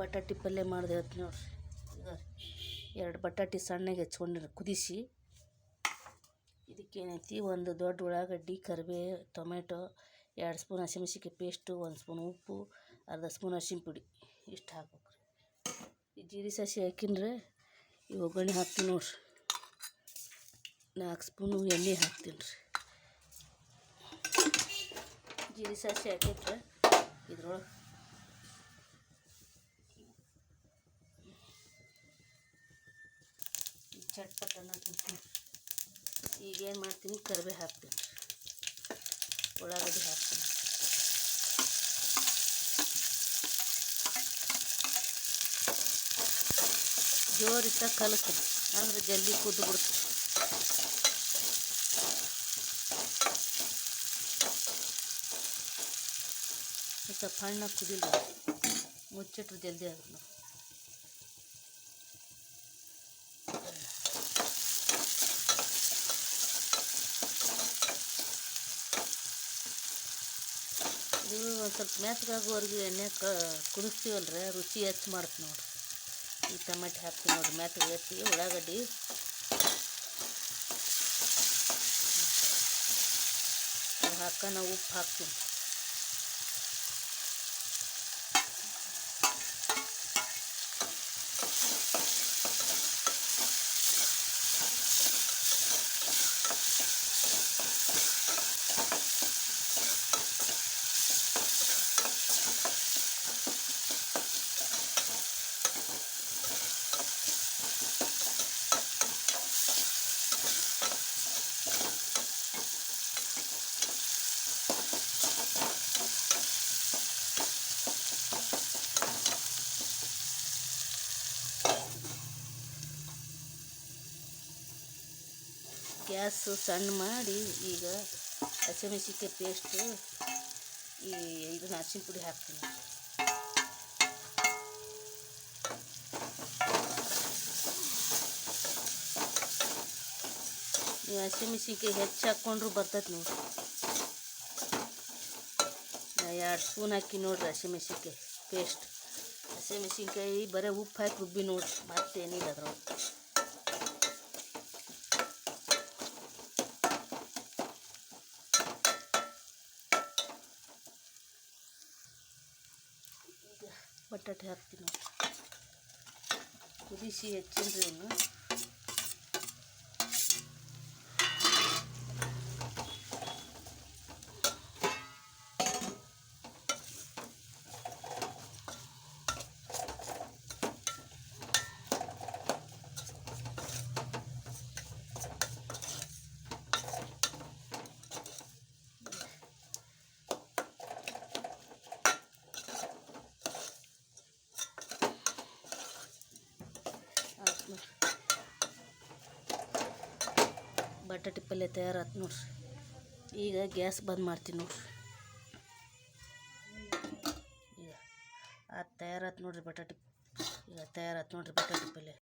ಬಟಾಟಿ ಪಲ್ಯ ಮಾಡಿದೆ ಇವತ್ತು ನೋಡ್ರಿ. ಎರಡು ಬಟಾಟಿ ಸಣ್ಣಗೆ ಹೆಚ್ಕೊಂಡಿರೋ ಕುದಿಸಿ. ಇದಕ್ಕೇನೈತಿ? ಒಂದು ದೊಡ್ಡ ಉಳ್ಳಾಗಡ್ಡಿ, ಕರಿಬೇ, ಟೊಮೆಟೊ, ಎರಡು ಸ್ಪೂನ್ ಹಸಿಮೆಣ್ಸಿನ್ಕಾಯಿ ಪೇಸ್ಟು, ಒಂದು ಸ್ಪೂನ್ ಉಪ್ಪು, ಅರ್ಧ ಸ್ಪೂನ್ ಹಸಿನ ಪುಡಿ. ಇಷ್ಟು ಹಾಕ್ಬೇಕು ಈ ಜೀರಿಗೆ ಸಸಿ ಹಾಕಿನ್ರೆ ಈ ಒಗ್ಗರಣೆ ಹಾಕ್ತೀನಿ ನೋಡ್ರಿ. ನಾಲ್ಕು ಸ್ಪೂನು ಎಣ್ಣೆ ಹಾಕ್ತೀನಿ ರೀ. ಜೀರಿಗೆ ಸಾಸಿ ಹಾಕಿಟ್ರೆ ಇದ್ರೊಳಗೆ ಚಟ್ಪಟ್ ಅನ್ನತ್ತೀನಿ ಈಗ ಏನು ಮಾಡ್ತೀನಿ ಕರಿಬೇ ಹಾಕ್ತೀನಿ ಉಳ್ಳಾಗಡ್ಡಿ ಹಾಕ್ತೀನಿ ಜೋರಿಟ್ಟ ಕಲಸ್ತೀನಿ ಅಂದ್ರೆ ಜಲ್ದಿ ಕುದ್ದು ಬಿಡ್ತು ಸ್ವಲ್ಪ ಹಣ್ಣಾಗಿ ಕುದಿಲ್ಲ ಮುಚ್ಚಿಟ್ರೆ ಜಲ್ದಿ ಆಗುತ್ತೆ ಇದು ಒಂದು ಸ್ವಲ್ಪ ಮೆತ್ತಗಾಗುವವರೆಗೆ ಎಣ್ಣೆ ಕ ಕುದಿಸ್ತೀವಲ್ರಿ, ರುಚಿ ಹೆಚ್ಚು ಮಾಡ್ತೀವಿ ನೋಡಿರಿ. ಈ ಟಮಾಟೆ ಹಾಕ್ತೀವಿ ನೋಡಿರಿ ಮೆತ್ಗೆ ಎತ್ತಿ ಉಳ್ಳಾಗಡ್ಡಿ. ಹಾಕ ನಾವು ಉಪ್ಪು ಹಾಕ್ತೀನಿ ಗ್ಯಾಸು ಸಣ್ಣ ಮಾಡಿ ಈಗ ಹಸಿಮೆಣ್ಸಿನ್ಕಾಯಿ ಪೇಸ್ಟು ಈ ಇದನ್ನ ಅರ್ಶಿನ ಪುಡಿ ಹಾಕ್ತೀನಿ. ನೀವು ಹಸಿಮೆಣ್ಸಿನ್ಕಾಯಿ ಹೆಚ್ಚು ಹಾಕ್ಕೊಂಡ್ರು ಬರ್ತೈತೆ ನೋಡಿ. ನಾ ಎರಡು ಸ್ಪೂನ್ ಹಾಕಿ ನೋಡ್ರಿ ಹಸಿಮೆಣ್ಸಿನ್ಕಾಯಿ ಪೇಸ್ಟ್ ಹಸಿಮೆಣ್ಸಿನ್ಕಾಯಿ ಬರೀ ಉಪ್ಪು ಹಾಕಿ ರುಬ್ಬಿ ನೋಡ್ರಿ, ಮತ್ತೇನಿಲ್ಲ ಅದ್ರೊಳಗೆ ಈಗ ಬಟಾಟೆ ಹಾಕ್ತೀನಿ. ಕುದಿಸಿ ಹೆಚ್ಚಿನ್ರಿ ಇವನು ಆಯ್ತು ನೋಡ್ರಿ ಬಟಾಟಿ ಪಲ್ಯ ತಯಾರಾತ್ ನೋಡ್ರಿ. ಈಗ ಗ್ಯಾಸ್ ಬಂದ್ ಮಾಡ್ತೀನಿ ನೋಡ್ರಿ. ಈಗ ಅದು ತಯಾರಾತು ನೋಡ್ರಿ ಬಟಾಟಿ ಈಗ ತಯಾರಾತ್ ನೋಡ್ರಿ ಬಟಾಟಿ ಪಲ್ಯ